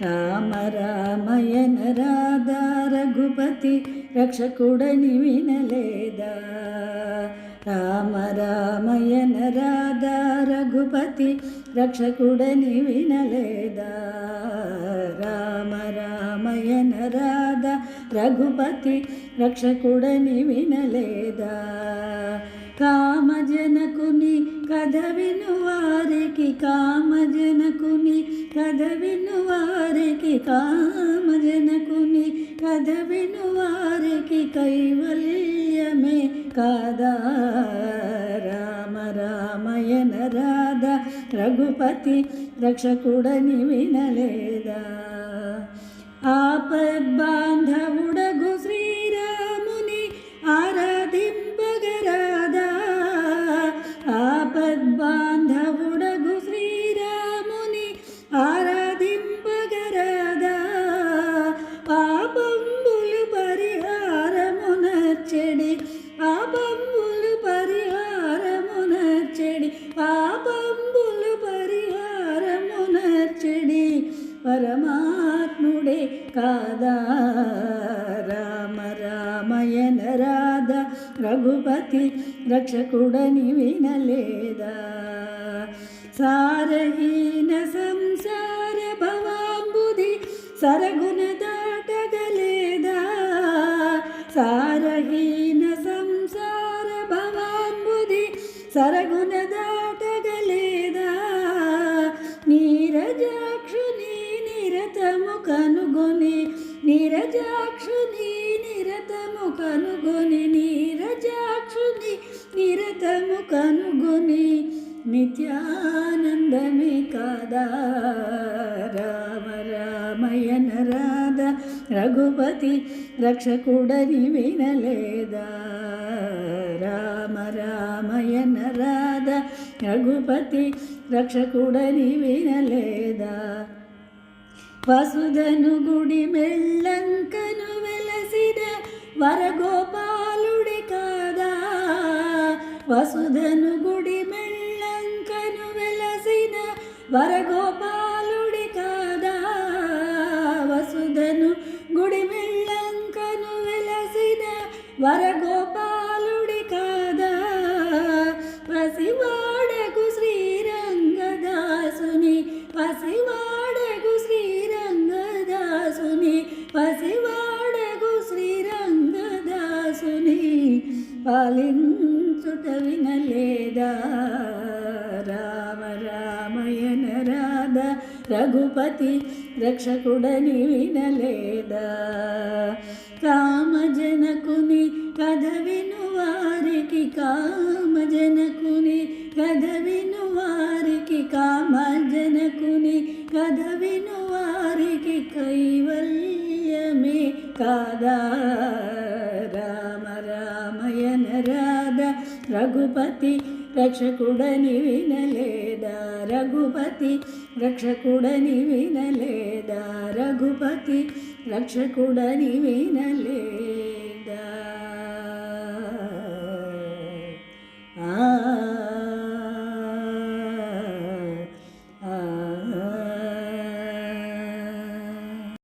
రామ రామయన రాధా రఘుపతి రక్షకుడని వినలేదా రామ రామయన రాధా రఘుపతి రక్షకుడని వినలేదా రామ రామయన రాధా రఘుపతి రక్షకుడని వినలేదా కామజనకుని కథ విను వారికి కామజనకుని కథ వారికి కామజనకుని కథ వారికి కైవల్యమే కాదా? రామ రామయన రాధ రఘుపతి రక్షకుడని వినలేదా? ఆపద్బాంధవుడగు శ్రీరాముని ఆరాధింపగరాదా? ఆపద్బాంధవుడు పాపంబులు పరిహారమునర్చెడి పాపంబులు పరిహారమునర్చెడి పాపంబులు పరిహారమునర్చెడి. పరమాత్ముడే కాదా? రామ రామయన రాధ రఘుపతి రక్షకుడని వినలేదా? సారహీన సంసార భవాంబుధి సరగుణదా సారహీన సంసార భవాంబుది సరగుణ దాటగలేదా? నీరజాక్షుని నిరతము కనుగొని నీరజాక్షుని నిరతము కనుగొని నీరజాక్షుని నిరతము కనుగొని నిత్యానందమే కాదా రామ రామయన రాధ రఘుపతి రక్షకుడని వినలేదా? రామ రామయన రాధ రఘుపతి రక్షకుడని వినలేదా? వసుధను గుడి మెల్లంకను వెలసిన వరగోపాలుడి కాదా? వసుధను గుడి మెల్లంకను వెలసిన వరగో వరగోపాలుడి కాదా పసివాడకు శ్రీరంగదాసుని పసివాడకు శ్రీరంగదాసుని పసివాడకు శ్రీరంగదాసుని పాలించుట వినలేదా రామ రామయన రాధ రఘుపతి రక్షకుడని వినలేదా? కామజనకుని కథ వినువారికి కామజనకుని కథ వినువారికి కామజనకుని కథ వినువారికి కైవల్యమే కాదా? రామ రామయన రాధ రఘుపతి రక్షకుడని వినలేదా రఘుపతి? రక్షకుడని వినలేదా రఘుపతి? రక్షకుడని వినలేదా?